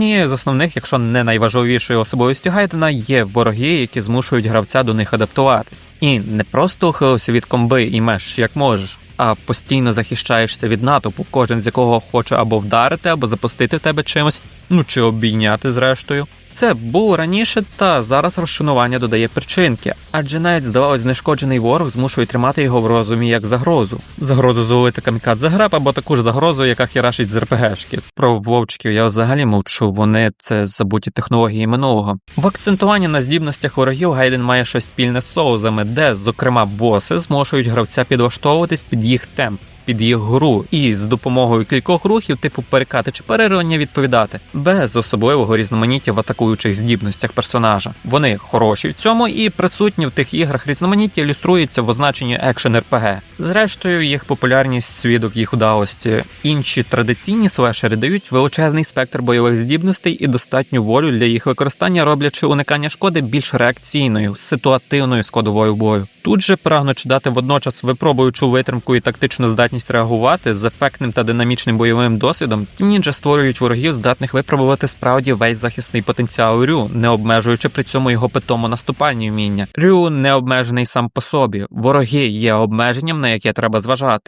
Однією з основних, якщо не найважливішою особливістю Гайдена, є вороги, які змушують гравця до них адаптуватись. І не просто ухилився від комби і меш як можеш, а постійно захищаєшся від натовпу, кожен з якого хоче або вдарити, або запустити в тебе чимось, ну чи обійняти зрештою. Це було раніше, та зараз розшанування додає причинки, адже навіть здавалось, знешкоджений ворог змушує тримати його в розумі як загрозу. Загрозу зловити камікадзе граб або таку ж загрозу, яка хірашить з РПГшки. Про вовчків я взагалі мовчу, вони це забуті технології минулого. В акцентуванні на здібностях ворогів Гайден має щось спільне з соузами, де, зокрема, боси змушують гравця підлаштовуватись під їх темп. Під їх гру і з допомогою кількох рухів, типу перекати чи перервання відповідати, без особливого різноманіття в атакуючих здібностях персонажа. Вони хороші в цьому і присутні в тих іграх різноманіття ілюструється в означенні екшен РПГ. Зрештою, їх популярність свідок їх удалості. Інші традиційні слешери дають величезний спектр бойових здібностей і достатню волю для їх використання, роблячи уникання шкоди більш реакційною, ситуативною складовою бою. Тут же прагнучи дати водночас випробуючу витримку і тактичну здатність реагувати з ефектним та динамічним бойовим досвідом, Team Ninja створюють ворогів, здатних випробувати справді весь захисний потенціал Рю, не обмежуючи при цьому його питому наступальні вміння. Рю не обмежений сам по собі. Вороги є обмеженням, на яке треба зважати.